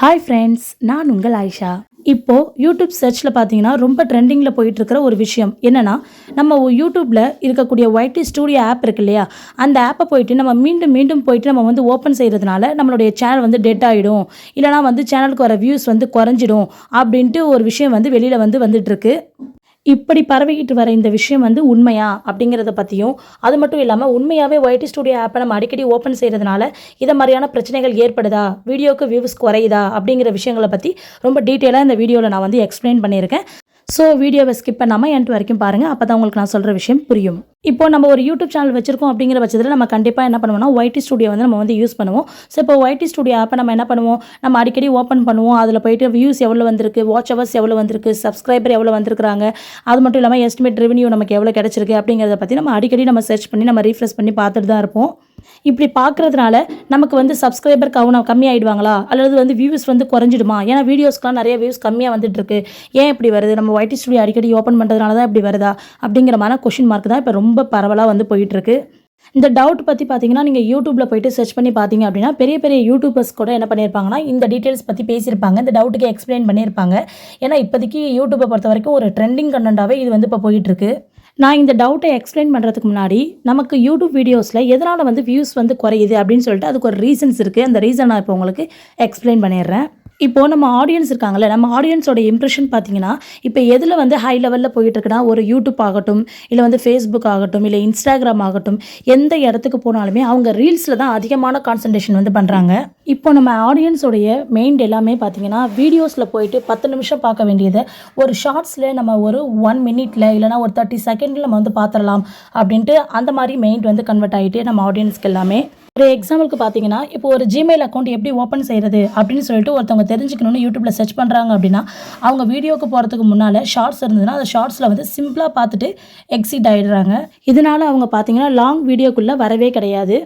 Hi friends நான் உங்கள் ஆயிஷா. இப்போ யூடியூப் சர்ச்சில் பார்த்தீங்கன்னா ரொம்ப ட்ரெண்டிங்கில் போயிட்டு இருக்கிற ஒரு விஷயம். என்னன்னா நம்ம யூடியூப்பில் இருக்கக்கூடிய ஒயிட்டி ஸ்டூடியோ ஆப் இருக்கு இல்லையா? அந்த ஆப்பை போயிட்டு நம்ம மீண்டும் மீண்டும் போயிட்டு நம்ம வந்து ஓப்பன் செய்கிறதுனால நம்மளுடைய சேனல் வந்து டெட் ஆகிடும் இல்லைனா வந்து சேனலுக்கு வர வியூஸ் வந்து குறைஞ்சிடும். அப்படின்ட்டு ஒரு விஷயம் வந்து வெளியில் வந்து வந்துட்டுருக்கு. இப்படி பரவிக்கிட்டு வர இந்த விஷயம் வந்து உண்மையா அப்படிங்கிறத பற்றியும் அது மட்டும் இல்லாமல் உண்மையாகவே ஒய்டி ஸ்டுடியோ ஆப்பை நம்ம அடிக்கடி ஓப்பன் செய்கிறதுனால இதை மாதிரியான பிரச்சனைகள் ஏற்படுதா? வீடியோக்கு வியூஸ் குறையுதா? அப்படிங்கிற விஷயங்களை பற்றி ரொம்ப டீட்டெயிலாக இந்த வீடியோவில் நான் வந்து எக்ஸ்பிளைன் பண்ணியிருக்கேன். ஸோ வீடியோவை ஸ்கிப் பண்ணாமல் எண்ட் வரைக்கும் பாருங்கள் அப்போ தான் உங்களுக்கு நான் சொல்கிற விஷயம் புரியும். இப்போ நம்ம ஒரு யூடியூப் சேனல் வச்சிருக்கோம் அப்படிங்கிற பட்சத்தில் நம்ம கண்டிப்பாக என்ன பண்ணுவோம்னா ஒய்டி ஸ்டுடியோ வந்து நம்ம வந்து யூஸ் பண்ணுவோம். ஸோ இப்போ ஒய்டி ஸ்டுடியோ ஆப்பை நம்ம என்ன பண்ணுவோம்? நம்ம அடிக்கடி ஓப்பன் பண்ணுவோம். அதில் போயிட்டு வியூஸ் எவ்வளோ வந்திருக்கு வாட்ச் ஹவர்ஸ் எவ்வளோ வந்திருக்கு சப்ஸ்கிரைபர் எவ்வளோ வந்திருக்காங்க அது மட்டும் இல்லாமல் எஸ்டிமேட் ரெவன்யூ நமக்கு எவ்வளோ கிடச்சிருக்கு அப்படிங்கிறத பற்றி நம்ம அடிக்கடி நம்ம சர்ச் பண்ணி நம்ம ரீஃப்ரெஷ் பண்ணி பார்த்துட்டு தான் இருப்போம். இப்படி பார்க்குறதுனால நமக்கு வந்து சப்ஸ்கிரைபர் கவனம் கம்மியாயிடுவாங்களா? அல்லது வந்து வியூஸ் வந்து குறைஞ்சிடுமா? ஏன்னா வீடியோஸ்க்குலாம் நிறைய வியூஸ் கம்மியாக வந்துட்டுருக்கு. ஏன் இப்படி வருது? நம்ம ஒயிட்டி ஸ்டுடியோ அடிக்கடி ஓப்பன் பண்ணுறதுனால தான் இப்படி வருதா? அப்படிங்கிற மாதிரி கொஷின் மார்க் தான் இப்போ ரொம்ப பரவலாக வந்து போயிட்டுருக்கு. இந்த டவுட் பற்றி பார்த்தீங்கன்னா நீங்கள் யூடியூப்பில் போயிட்டு சர்ச் பண்ணி பார்த்தீங்க அப்படின்னா பெரிய பெரிய யூடியூபர்ஸ் கூட என்ன பண்ணியிருப்பாங்கன்னா இந்த டீட்டெயில்ஸ் பற்றி பேசியிருப்பாங்க. இந்த டவுட்டுக்கு எக்ஸ்பிளைன் பண்ணியிருப்பாங்க. ஏன்னா இப்போதைக்கு யூடியூப்பை பொறுத்த வரைக்கும் ஒரு ட்ரெண்டிங் கண்டென்ட்டாகவே இது வந்து இப்போ போயிட்டுருக்கு. நான் இந்த டவுட்டை எக்ஸ்பிளைன் பண்ணுறதுக்கு முன்னாடி நமக்கு யூடியூப் வீடியோஸில் எதனால் வந்து வியூஸ் வந்து குறையுது அப்படின்னு சொல்லிட்டு அதுக்கு ஒரு ரீசன்ஸ் இருக்குது அந்த ரீசன் நான் இப்போ உங்களுக்கு எக்ஸ்பிளைன் பண்ணிடுறேன். இப்போ நம்ம ஆடியன்ஸ் இருக்காங்கல்ல நம்ம ஆடியன்ஸோட இம்ப்ரெஷன் பார்த்தீங்கன்னா இப்போ எதில் வந்து ஹை லெவலில் போயிட்டுருக்குன்னா ஒரு யூடியூப் ஆகட்டும் இல்லை வந்து ஃபேஸ்புக் ஆகட்டும் இல்லை இன்ஸ்டாகிராம் ஆகட்டும் எந்த இடத்துக்கு போனாலுமே அவங்க ரீல்ஸில் தான் அதிகமான கான்சன்ட்ரேஷன் வந்து பண்ணுறாங்க இப்போ நம்ம ஆடியன்ஸோடைய மெயின் எல்லாமே பார்த்தீங்கன்னா வீடியோஸில் போயிட்டு பத்து நிமிஷம் பார்க்க வேண்டியதை ஒரு ஷார்ட்ஸில் நம்ம ஒரு ஒன் மினிட்ல இல்லைனா ஒரு தேர்ட்டி செகண்டில் நம்ம வந்து பார்த்துடலாம் அப்படின்ட்டு அந்த மாதிரி மெயின் வந்து கன்வெர்ட் ஆகிட்டு நம்ம ஆடியன்ஸ்க்கு எல்லாமே. ஒரு எக்ஸாம்பிளுக்கு பார்த்தீங்கன்னா இப்போ ஒரு ஜிமெயில் அக்கௌண்ட் எப்படி ஓப்பன் செய்கிறது அப்படின்னு சொல்லிட்டு ஒருத்தவங்க தெரிஞ்சுக்கணும்னு யூடியூப்பில் சர்ச் பண்ணுறாங்க அப்படின்னா அவங்க வீடியோக்கு போகிறதுக்கு முன்னால் ஷார்ட்ஸ் இருந்ததுன்னா அந்த ஷார்ட்ஸில் வந்து சிம்பிளாக பார்த்துட்டு எக்ஸிட் ஆகிடுறாங்க இதனால அவங்க பார்த்தீங்கன்னா லாங் வீடியோக்குள்ளே வரவே கிடையாது.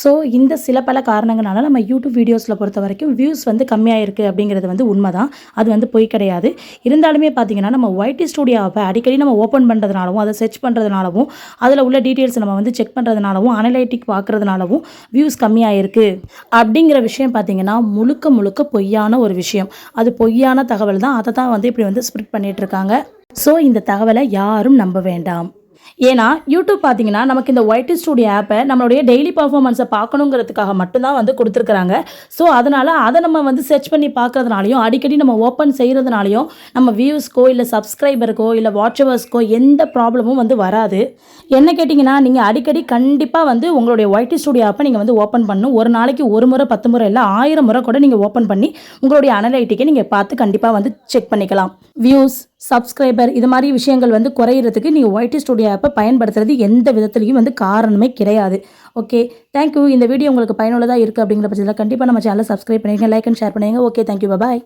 ஸோ இந்த சில பல காரணங்களால நம்ம யூடியூப் வீடியோஸில் பொறுத்த வரைக்கும் வியூஸ் வந்து கம்மியாக இருக்குது அப்படிங்கிறது வந்து உண்மை தான் அது வந்து பொய் கிடையாது. இருந்தாலுமே பார்த்தீங்கன்னா நம்ம ஒயிட்டி ஸ்டூடியோவை அடிக்கடி நம்ம ஓப்பன் பண்ணுறதுனாலவும் அதை சர்ச் பண்ணுறதுனாலவும் அதில் உள்ள டீட்டெயில்ஸ் நம்ம வந்து செக் பண்ணுறதுனாலவும் அனலைட்டிக் பார்க்குறதுனாலவும் வியூஸ் கம்மியாக இருக்குது அப்படிங்கிற விஷயம் பார்த்தீங்கன்னா முழுக்க முழுக்க பொய்யான ஒரு விஷயம். அது பொய்யான தகவல் தான் அதை தான் வந்து இப்படி வந்து ஸ்ப்ரிட் பண்ணிகிட்ருக்காங்க ஸோ இந்த தகவலை யாரும் நம்ப வேண்டாம். ஏன்னா யூடியூப் பார்த்தீங்கன்னா நமக்கு இந்த ஒயிட் ஸ்டூடியோ ஆப்பை நம்மளுடைய டெய்லி பர்ஃபார்மன்ஸை பார்க்கணுங்கிறதுக்காக மட்டும்தான் வந்து கொடுத்துருக்குறாங்க. ஸோ அதனால் அதை நம்ம வந்து சர்ச் பண்ணி பார்க்கறதுனாலையும் அடிக்கடி நம்ம ஓப்பன் செய்கிறதுனாலையும் நம்ம வியூஸ்க்கோ இல்லை சப்ஸ்கிரைபருக்கோ இல்லை வாட்சவர்ஸ்க்கோ எந்த ப்ராப்ளமும் வந்து வராது. என்ன கேட்டிங்கன்னா நீங்கள் அடிக்கடி கண்டிப்பாக வந்து உங்களுடைய ஒயிட் ஸ்டூடியோ ஆப்பை நீங்கள் வந்து ஓப்பன் பண்ணணும். ஒரு நாளைக்கு ஒரு முறை பத்து முறை இல்லை ஆயிரம் முறை கூட நீங்கள் ஓப்பன் பண்ணி உங்களுடைய அனலைட்டிக்கை நீங்கள் பார்த்து கண்டிப்பாக வந்து செக் பண்ணிக்கலாம். வியூஸ் சப்ஸ்கிரைபர் இது மாதிரி விஷயங்கள் வந்து குறையிறதுக்கு நீங்கள் ஒயிட்டி ஸ்டுடியோ ஆப்பை பயன்படுத்துறது எந்த விதத்துலையும் வந்து காரணமே கிடையாது. ஓகே தேங்க்யூ இந்த வீடியோ உங்களுக்கு பயனுள்ளதாக இருக்குது அப்படிங்கிற பட்சத்தில் கண்டிப்பாக நம்ம சேனலை சப்ஸ்கிரைப் பண்ணிடுங்க லைக் அண்ட் ஷேர் பண்ணுங்க ஓகே தேங்க்யூ பாய்